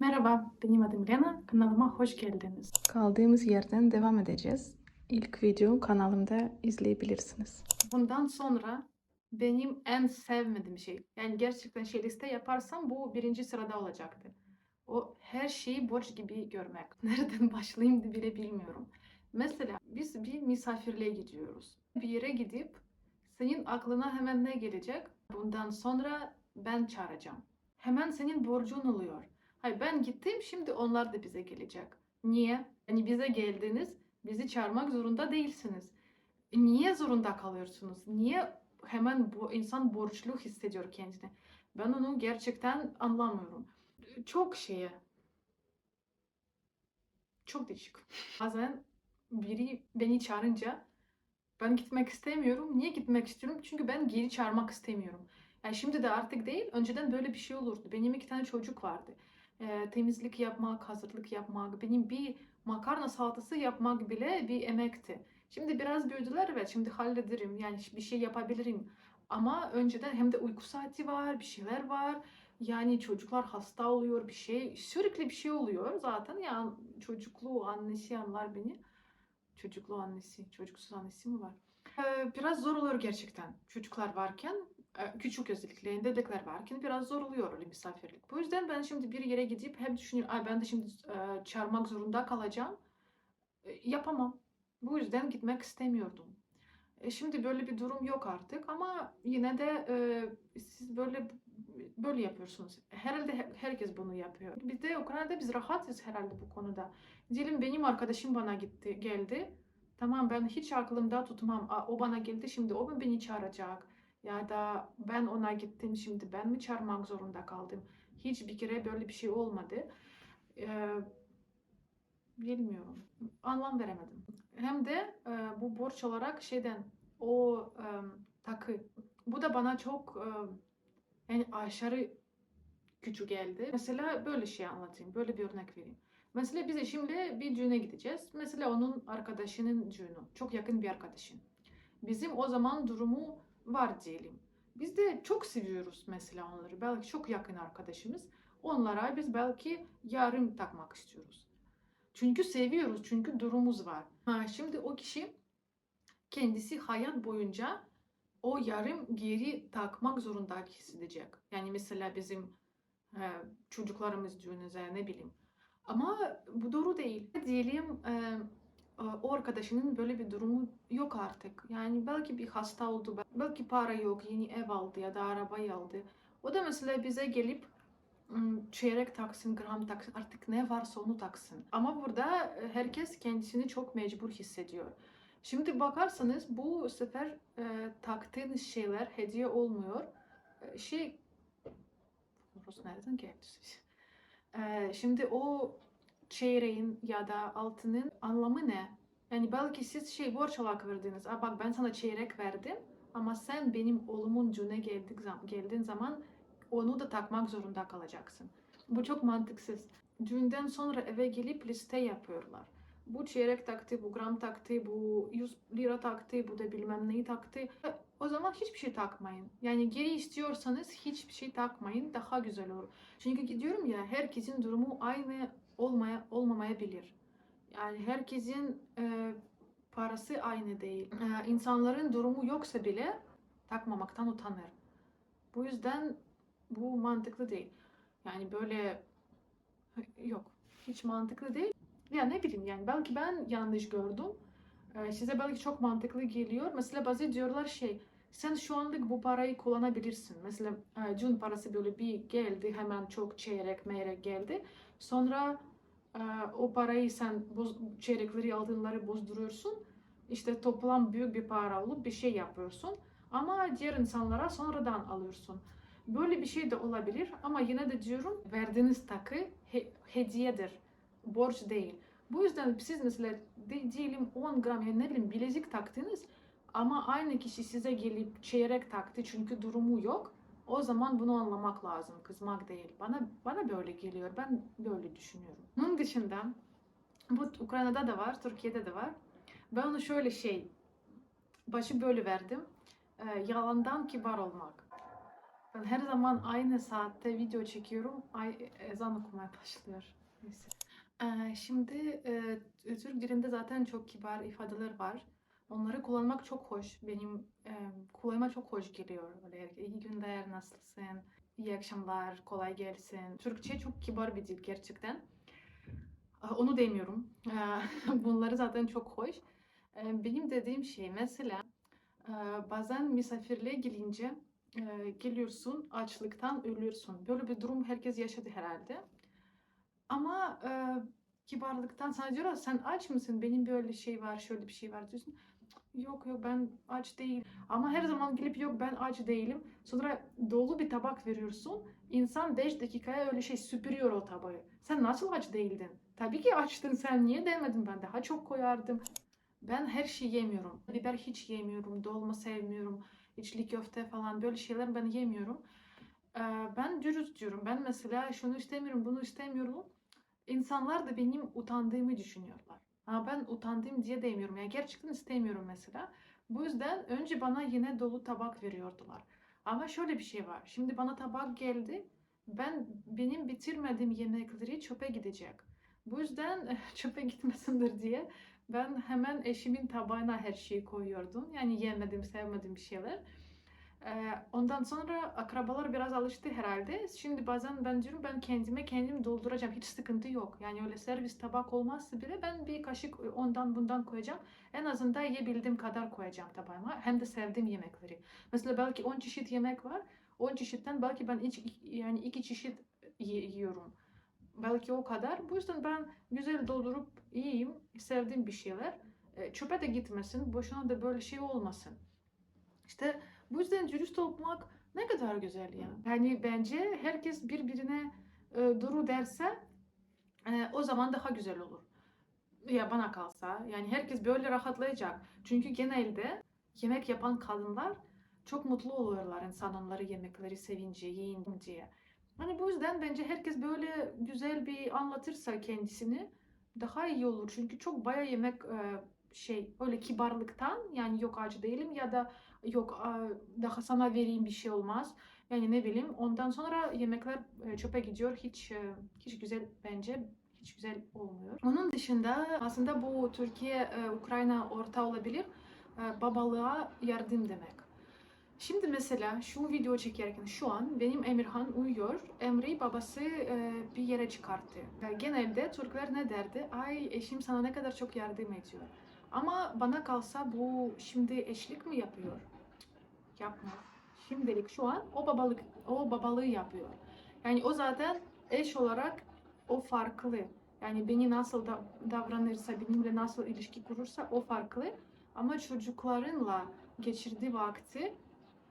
Merhaba, benim adım Lena. Kanalıma hoş geldiniz. Kaldığımız yerden devam edeceğiz. İlk video kanalımda izleyebilirsiniz. Bundan sonra benim en sevmediğim şey, yani gerçekten şey liste yaparsam bu birinci sırada olacaktı. O her şeyi borç gibi görmek. Nereden başlayayım bile bilmiyorum. Mesela biz bir misafirliğe gidiyoruz. Bir yere gidip senin aklına hemen ne gelecek? Bundan sonra ben çağıracağım. Hemen senin borcun oluyor. Hayır ben gittim şimdi onlar da bize gelecek. Niye? Hani bize geldiniz, bizi çağırmak zorunda değilsiniz. Niye zorunda kalıyorsunuz? Niye hemen bu insan borçlu hissediyor kendini? Ben onu gerçekten anlamıyorum. Çok şeye çok değişik. Bazen biri beni çağırınca ben gitmek istemiyorum. Niye gitmek istiyorum? Çünkü ben geri çağırmak istemiyorum. Yani şimdi de artık değil. Önceden böyle bir şey olurdu. Benim iki tane çocuk vardı. Ee, temizlik yapmak, hazırlık yapmak, benim bir makarna salatası yapmak bile bir emekti. Şimdi biraz büyüdüler evet şimdi hallederim yani bir şey yapabilirim. Ama önceden hem de uyku saati var, bir şeyler var. Yani çocuklar hasta oluyor bir şey, sürekli bir şey oluyor zaten. Yani çocuklu annesi anlar beni. Çocuklu annesi, çocuksuz annesi mi var? Ee, biraz zor oluyor gerçekten çocuklar varken. E, Küçük özellikle bebekler varken biraz zor oluyor öyle misafirlik. Bu yüzden ben şimdi bir yere gidip hep düşünüyorum. Ay ben de şimdi e, çağırmak zorunda kalacağım. E, yapamam. Bu yüzden gitmek istemiyordum. E, şimdi böyle bir durum yok artık ama yine de e, siz böyle böyle yapıyorsunuz. Herhalde he- herkes bunu yapıyor. Biz de Ukrayna'da biz rahatız herhalde bu konuda. Diyelim benim arkadaşım bana gitti, geldi. Tamam ben hiç aklımda tutmam. O bana geldi şimdi o mu beni çağıracak? Ya da ben ona gittim şimdi ben mi çağırmak zorunda kaldım? Hiç bir kere böyle bir şey olmadı. Ee, bilmiyorum. Anlam veremedim. Hem de e, bu borç olarak şeyden o e, takı. Bu da bana çok e, yani aşırı küçük geldi. Mesela böyle şey anlatayım. Böyle bir örnek vereyim. Mesela biz eşimle bir düğüne gideceğiz. Mesela onun arkadaşının düğünü. Çok yakın bir arkadaşın. Bizim o zaman durumu var diyelim. Biz de çok seviyoruz mesela onları. Belki çok yakın arkadaşımız. Onlara biz belki yarım takmak istiyoruz. Çünkü seviyoruz, çünkü durumumuz var. Ha, şimdi o kişi kendisi hayat boyunca o yarım geri takmak zorunda hissedecek. Yani mesela bizim e, çocuklarımız düğünüze ne bileyim. Ama bu doğru değil. Diyelim e, o arkadaşının böyle bir durumu yok artık. Yani belki bir hasta oldu, belki para yok, yeni ev aldı ya da arabayı aldı. O da mesela bize gelip "Hmm, çeyrek taksın, gram taksın, artık ne varsa onu taksın. Ama burada e, herkes kendisini çok mecbur hissediyor. Şimdi bakarsanız bu sefer e, taktığınız şeyler hediye olmuyor. E, şey, Rus nereden geldi? E, şimdi o çeyreğin ya da altının anlamı ne? Yani belki siz şey borç olarak verdiniz. Aa, bak ben sana çeyrek verdim ama sen benim oğlumun düğüne geldik zam geldiğin zaman onu da takmak zorunda kalacaksın. Bu çok mantıksız. Düğünden sonra eve gelip liste yapıyorlar. Bu çeyrek taktı, bu gram taktı, bu 100 lira taktı, bu da bilmem neyi taktı. O zaman hiçbir şey takmayın. Yani geri istiyorsanız hiçbir şey takmayın. Daha güzel olur. Çünkü diyorum ya herkesin durumu aynı olmaya olmamayabilir. Yani herkesin e, parası aynı değil. E, insanların durumu yoksa bile takmamaktan utanır. Bu yüzden bu mantıklı değil. Yani böyle yok. Hiç mantıklı değil. Ya ne bileyim yani belki ben yanlış gördüm. Ee, size belki çok mantıklı geliyor. Mesela bazı diyorlar şey sen şu anlık bu parayı kullanabilirsin. Mesela e, parası böyle bir geldi hemen çok çeyrek meyrek geldi. Sonra e, o parayı sen boz, çeyrekleri aldığınları bozduruyorsun. İşte toplam büyük bir para olup bir şey yapıyorsun. Ama diğer insanlara sonradan alıyorsun. Böyle bir şey de olabilir ama yine de diyorum verdiğiniz takı he- hediyedir. Borç değil. Bu yüzden siz mesela diyelim 10 gram yani ne bileyim bilezik taktınız ama aynı kişi size gelip çeyrek taktı çünkü durumu yok. O zaman bunu anlamak lazım, kızmak değil. Bana bana böyle geliyor. Ben böyle düşünüyorum. Bunun dışında bu Ukrayna'da da var, Türkiye'de de var. Ben onu şöyle şey başı böyle verdim. Ee, yalandan kibar olmak. Ben her zaman aynı saatte video çekiyorum. Ay, ezan okumaya başlıyor. Neyse. Ee, şimdi e, Türk dilinde zaten çok kibar ifadeler var. Onları kullanmak çok hoş. Benim e, kullanıma çok hoş geliyor. Böyle iyi günler, nasılsın, iyi akşamlar, kolay gelsin. Türkçe çok kibar bir dil gerçekten. Ee, Onu demiyorum. Ee, Bunları zaten çok hoş. Ee, Benim dediğim şey mesela e, bazen misafirliğe gelince e, geliyorsun açlıktan ölüyorsun. Böyle bir durum herkes yaşadı herhalde. Ama e, kibarlıktan sana diyorlar sen aç mısın? Benim böyle şey var, şöyle bir şey var diyorsun. Yok yok ben aç değilim. Ama her zaman gelip yok ben aç değilim. Sonra dolu bir tabak veriyorsun. İnsan 5 dakikaya öyle şey süpürüyor o tabağı. Sen nasıl aç değildin? Tabii ki açtın sen. Niye demedin? Ben daha çok koyardım. Ben her şeyi yemiyorum. Biber hiç yemiyorum. Dolma sevmiyorum. İçli köfte falan böyle şeyler ben yemiyorum. Ee, ben dürüst diyorum. Ben mesela şunu istemiyorum, bunu istemiyorum. İnsanlar da benim utandığımı düşünüyorlar. Ama ben utandım diye demiyorum. Yani gerçekten istemiyorum mesela. Bu yüzden önce bana yine dolu tabak veriyordular. Ama şöyle bir şey var. Şimdi bana tabak geldi. Ben benim bitirmediğim yemekleri çöpe gidecek. Bu yüzden çöpe gitmesindir diye ben hemen eşimin tabağına her şeyi koyuyordum. Yani yemedim, sevmediğim bir şeyler. Ee, ondan sonra akrabalar biraz alıştı herhalde. Şimdi bazen ben diyorum ben kendime kendim dolduracağım. Hiç sıkıntı yok. Yani öyle servis tabak olmazsa bile ben bir kaşık ondan bundan koyacağım. En azından yiyebildiğim kadar koyacağım tabağıma. Hem de sevdiğim yemekleri. Mesela belki 10 çeşit yemek var. 10 çeşitten belki ben iç, yani iki çeşit yi- yiyorum. Belki o kadar. Bu yüzden ben güzel doldurup yiyeyim. Sevdiğim bir şeyler. E, çöpe de gitmesin. Boşuna da böyle şey olmasın. İşte bu yüzden dürüst olmak ne kadar güzel ya. Yani bence herkes birbirine e, duru derse e, o zaman daha güzel olur. Ya bana kalsa yani herkes böyle rahatlayacak. Çünkü genelde yemek yapan kadınlar çok mutlu oluyorlar insan onları yemekleri sevince yiyin diye. Hani bu yüzden bence herkes böyle güzel bir anlatırsa kendisini daha iyi olur. Çünkü çok baya yemek e, şey öyle kibarlıktan yani yok acı değilim ya da yok daha sana vereyim bir şey olmaz. Yani ne bileyim ondan sonra yemekler e, çöpe gidiyor. Hiç e, hiç güzel bence hiç güzel olmuyor. Onun dışında aslında bu Türkiye e, Ukrayna orta olabilir. Babalığa yardım demek. Şimdi mesela şu video çekerken şu an benim Emirhan uyuyor. Emre'yi babası e, bir yere çıkarttı. Genelde Türkler ne derdi? Ay eşim sana ne kadar çok yardım ediyor. Ama bana kalsa bu şimdi eşlik mi yapıyor? Yapmıyor. Şimdilik şu an o babalık o babalığı yapıyor. Yani o zaten eş olarak o farklı. Yani beni nasıl da davranırsa, benimle nasıl ilişki kurursa o farklı. Ama çocuklarınla geçirdiği vakti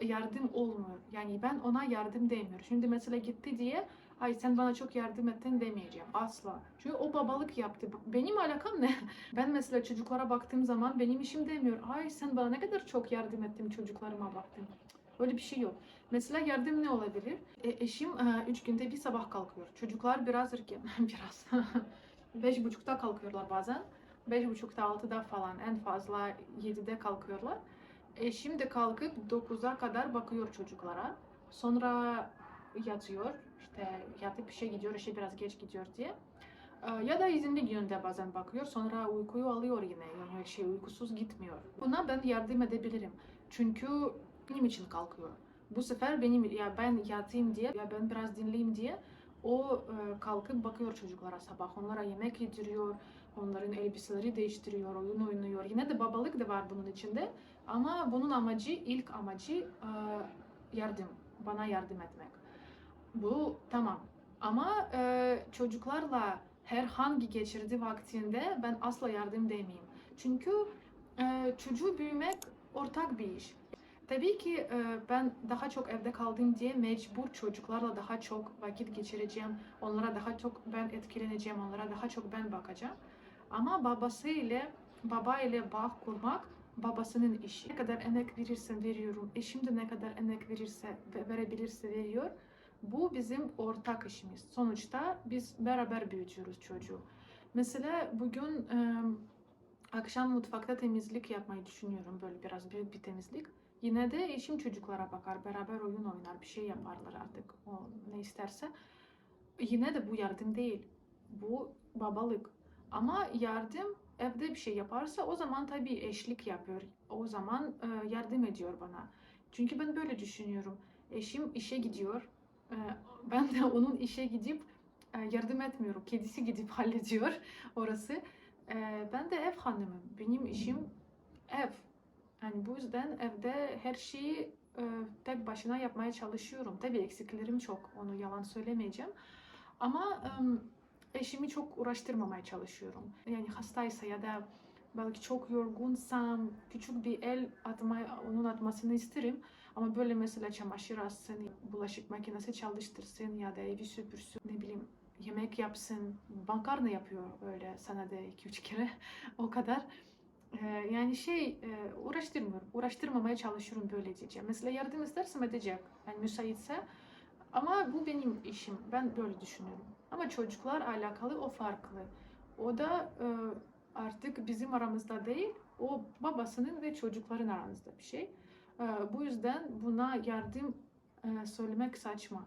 yardım olmuyor. Yani ben ona yardım demiyorum. Şimdi mesela gitti diye ay sen bana çok yardım ettin demeyeceğim. Asla. Çünkü o babalık yaptı. Benim alakam ne? Ben mesela çocuklara baktığım zaman benim işim demiyor. Ay sen bana ne kadar çok yardım ettin çocuklarıma baktın. Öyle bir şey yok. Mesela yardım ne olabilir? E, eşim e, üç günde bir sabah kalkıyor. Çocuklar biraz erken, biraz. Beş buçukta kalkıyorlar bazen. Beş buçukta, altıda falan en fazla yedide kalkıyorlar. Eşim de kalkıp 9'a kadar bakıyor çocuklara. Sonra yatıyor. İşte yatıp işe gidiyor, işe biraz geç gidiyor diye. Ee, Ya da izinli gününde bazen bakıyor. Sonra uykuyu alıyor yine. Yani şey uykusuz gitmiyor. Buna ben yardım edebilirim. Çünkü benim için kalkıyor. Bu sefer benim ya ben yatayım diye ya ben biraz dinleyeyim diye o e, kalkıp bakıyor çocuklara sabah. Onlara yemek yediriyor. Onların elbiseleri değiştiriyor, oyun oynuyor. Yine de babalık da var bunun içinde. Ama bunun amacı, ilk amacı e, yardım. Bana yardım etmek. Bu tamam. Ama e, çocuklarla herhangi geçirdiği vaktinde ben asla yardım demeyeyim. Çünkü e, çocuğu büyümek ortak bir iş. Tabii ki e, ben daha çok evde kaldım diye mecbur çocuklarla daha çok vakit geçireceğim. Onlara daha çok ben etkileneceğim. Onlara daha çok ben bakacağım. Ama babası ile baba ile bağ kurmak babasının işi. Ne kadar emek verirse veriyorum. Eşim de ne kadar emek verirse ve verebilirse veriyor. Bu bizim ortak işimiz. Sonuçta biz beraber büyütüyoruz çocuğu. Mesela bugün e, akşam mutfakta temizlik yapmayı düşünüyorum. Böyle biraz büyük bir temizlik. Yine de eşim çocuklara bakar, beraber oyun oynar, bir şey yaparlar artık o ne isterse. Yine de bu yardım değil. Bu babalık. Ama yardım evde bir şey yaparsa o zaman tabii eşlik yapıyor. O zaman e, yardım ediyor bana. Çünkü ben böyle düşünüyorum. Eşim işe gidiyor. E, ben de onun işe gidip e, yardım etmiyorum. Kedisi gidip hallediyor orası. E, ben de ev hanımım. Benim işim ev. Yani bu yüzden evde her şeyi e, tek başına yapmaya çalışıyorum. Tabii eksiklerim çok. Onu yalan söylemeyeceğim. Ama eşimi çok uğraştırmamaya çalışıyorum. Yani hastaysa ya da belki çok yorgunsam küçük bir el atmaya, onun atmasını isterim. Ama böyle mesela çamaşır assın, bulaşık makinesi çalıştırsın ya da evi süpürsün, ne bileyim yemek yapsın. Makarna yapıyor öyle senede 2-3 kere o kadar. Ee, yani şey e, uğraştırmıyorum. Uğraştırmamaya çalışıyorum böyle diyeceğim. Mesela yardım istersem edecek. Yani müsaitse. Ama bu benim işim. Ben böyle düşünüyorum. Ama çocuklar alakalı o farklı. O da e, artık bizim aramızda değil. O babasının ve çocukların aranızda bir şey. E, bu yüzden buna yardım e, söylemek saçma.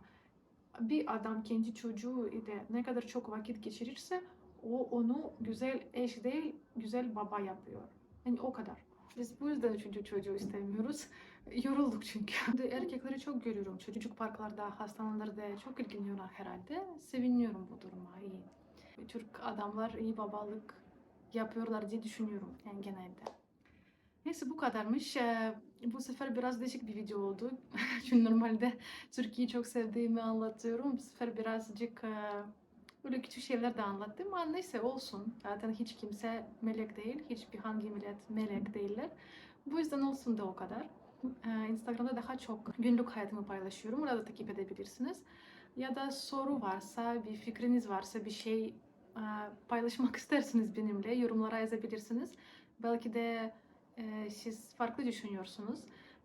Bir adam kendi çocuğu ile ne kadar çok vakit geçirirse o onu güzel eş değil, güzel baba yapıyor. Yani o kadar. Biz bu yüzden üçüncü çocuğu istemiyoruz. Yorulduk çünkü. De Erkekleri çok görüyorum. Çocuk parklarda, hastanelerde çok ilgileniyorlar herhalde. Seviniyorum bu duruma. iyi. Türk adamlar iyi babalık yapıyorlar diye düşünüyorum yani genelde. Neyse bu kadarmış. Ee, bu sefer biraz değişik bir video oldu. Çünkü normalde Türkiye'yi çok sevdiğimi anlatıyorum. Bu sefer birazcık e, Böyle küçük şeyler de anlattım ama neyse olsun. Zaten hiç kimse melek değil. Hiçbir hangi millet melek değiller. Bu yüzden olsun da o kadar. Ee, Instagram'da daha çok günlük hayatımı paylaşıyorum. Orada takip edebilirsiniz. Ya da soru varsa, bir fikriniz varsa, bir şey e, paylaşmak isterseniz benimle yorumlara yazabilirsiniz. Belki de e, siz farklı düşünüyorsunuz.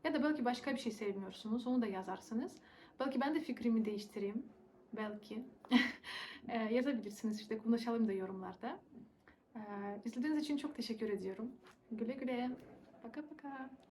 Ya da belki başka bir şey sevmiyorsunuz. Onu da yazarsınız. Belki ben de fikrimi değiştireyim. Belki. Ee, yazabilirsiniz işte konuşalım da yorumlarda. Ee, izlediğiniz için çok teşekkür ediyorum. Güle güle. Paka.